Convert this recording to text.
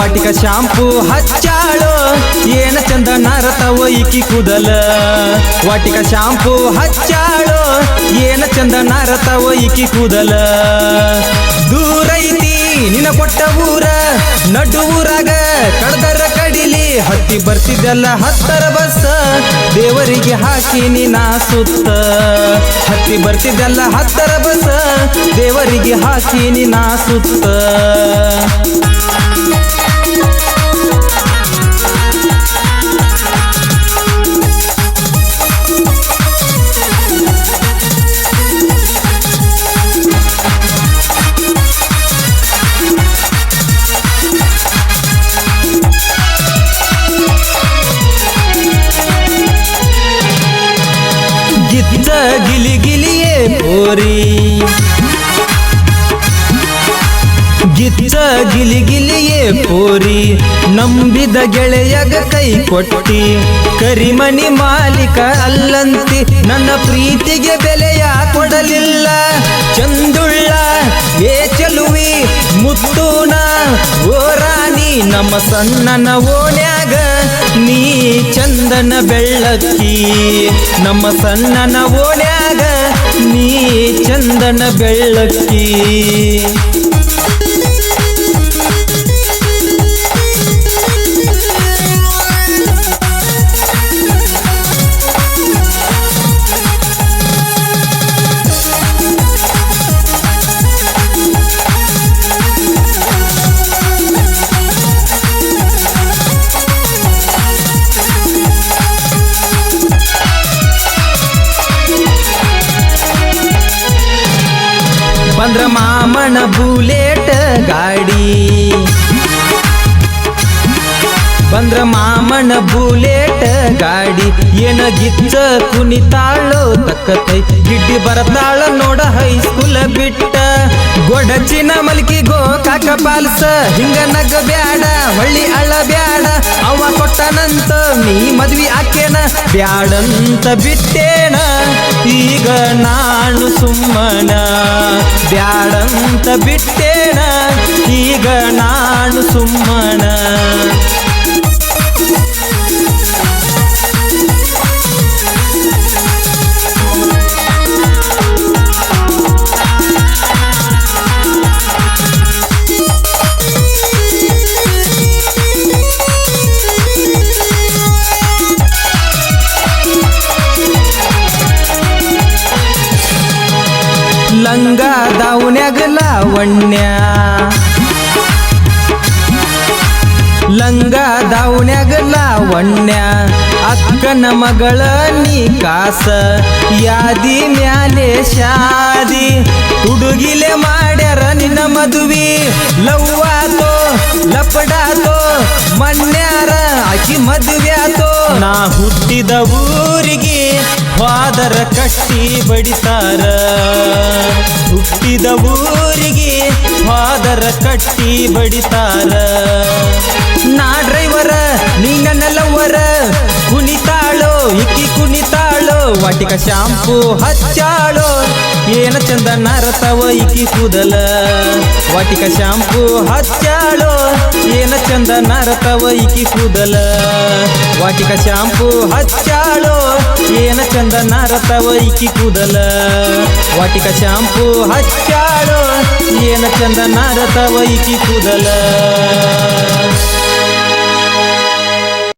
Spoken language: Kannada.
ವಾಟಿಕ ಶಾಂಪು ಹಚ್ಚಾಳು. ಏನ ಚಂದ ನರತವ ಈಕಿ ಕೂದಲ. ವಾಟಿಕ ಶಾಂಪು ಹಚ್ಚಾಳು. ಏನ ಚಂದ ನರತವ ಈಕಿ ಕೂದಲ. ದೂರೈತಿ ನಿನ ಕೊಟ್ಟ ಊರ. ನಡು ಊರಾಗ ಕಡಿಲಿ. ಹತ್ತಿ ಬರ್ತಿದ್ದಲ್ಲ ಹತ್ತರ ಬಸ್. ದೇವರಿಗೆ ಹಾಕಿ ನಿನ ಸುತ್ತ. ಹತ್ತಿ ಬರ್ತಿದ್ದಲ್ಲ ಹತ್ತರ ಬಸ್. ದೇವರಿಗೆ ಹಾಕಿ ನಿನ ಸುತ್ತ. ಗಿಲಿ ಗಿಲಿಯೇ ಪೋರಿ, ನಂಬಿದ ಗೆಳೆಯಗ ಕೈ ಕೊಟ್ಟಿ. ಕರಿಮಣಿ ಮಾಲೀಕ ಅಲ್ಲಂತಿ, ನನ್ನ ಪ್ರೀತಿಗೆ ಬೆಲೆಯ ಕೊಡಲಿಲ್ಲ. ಚಂದುಳ್ಳ, ಏ ಚೆಲುವಿ, ಮುತ್ತೂನ, ಓ ನಮ್ಮ ಸಣ್ಣನ ಓಣ್ಯಾಗ ನೀ ಚಂದನ ಬೆಳ್ಳಕ್ಕಿ. ನಮ್ಮ ಸಣ್ಣನ ಓಣ್ಯಾಗ ನೀ ಚಂದನ ಬೆಳ್ಳಕ್ಕಿ. ಬಂದ್ರ ಮಾಮನ ಬುಲೆಟ್ ಗಾಡಿ. ಬಂದ್ರ ಮಾಮನ ಬುಲೆಟ್ ಗಾಡಿ. ಏನ ಗಿಚ್ಚ ಕುಣಿತಾಳು ತಕ್ಕತೈ. ಗಿಡ್ಡಿ ಬರತಾಳ ನೋಡ ಹೈಸ್ಕೂಲ ಬಿಟ್ಟ. ಗೊಡಚಿನ ಮಲ್ಕಿ ಗೋ ಕಾಕ ಪಾಲ್ಸ. ಹಿಂಗ ನಗ ಬ್ಯಾಡ, ಹೊಳ್ಳಿ ಅಳ ಬ್ಯಾಡ. ಅವ ಕೊಟ್ಟನಂತ ನೀ ಮದ್ವಿ ಆಕೇನ. ಬ್ಯಾಡಂತ ಬಿಟ್ಟೇನ. ಈಗ ನಾನು ಸುಮ್ಮನ ಬ್ಯಾಡಂತ ಬಿಟ್ಟೇನ? ಈಗ ನಾನು ಸುಮ್ಮನ. ಲಂಗ ದಾವಣ್ಯಾಗ ಲಾವಣ್ಯ ಲಂಗ ದಾವಣ್ಯಾಗ ಲಾವಣ್ಯ ಅಕ್ಕನ ಮಗಳ ನೀ ಕಾಸ ಯಾದಿ ಮ್ಯಾಲೆ ಶಾದಿ. ಹುಡುಗಿಲೆ ಮಾಡ್ಯಾರ ನಿನ್ನ ಮದುವೆ. ಲವ್ವಾತೋ ಲಪಡಾತೋ ಮನ್ಯಾರ, ಆಕಿ ಮದುವೆ ಆತೋ. ನಾ ಹುಟ್ಟಿದ ಊರಿಗೆ ಫಾದರ ಕಟ್ಟಿ ಬಡಿತಾರ. ಹುಟ್ಟಿದ ಊರಿಗೆ ಪಾದರ ಕಟ್ಟಿ ಬಡಿತಾರ. ನಾ ಡ್ರೈವರ ನೀ ನನ್ನ ಕುಣಿತಾಳೋ, ಇಕ್ಕಿ ಕುಣಿತಾಳೋ, ವಾಟಿಕ ಶಾಂಪೂ ಹಚ್ಚಾಳೋ, ಏನ ಚಂದ ನರತವ ಇಕ್ಕಿ ಕೂದಲ. ವಾಟಿಕ ಶಾಂಪೂ ಹಚ್ಚಾಳೋ ಚಂದ ನರತವ ಇಕ್ಕಿ ಕೂದಲ. ವಾಟಿಕ ಶಾಂಪೂ ಹಚ್ಚಾಳೋ, ಏನ ಚಂದ ನರತವ ಇಕ್ಕಿ ಕೂದಲ. ವಾಟಿಕ ಶಾಂಪೂ ಹಚ್ಚಾಳೋ, ಏನ ಚಂದ ನರತವ ಇಕ್ಕಿ ಕೂದಲ.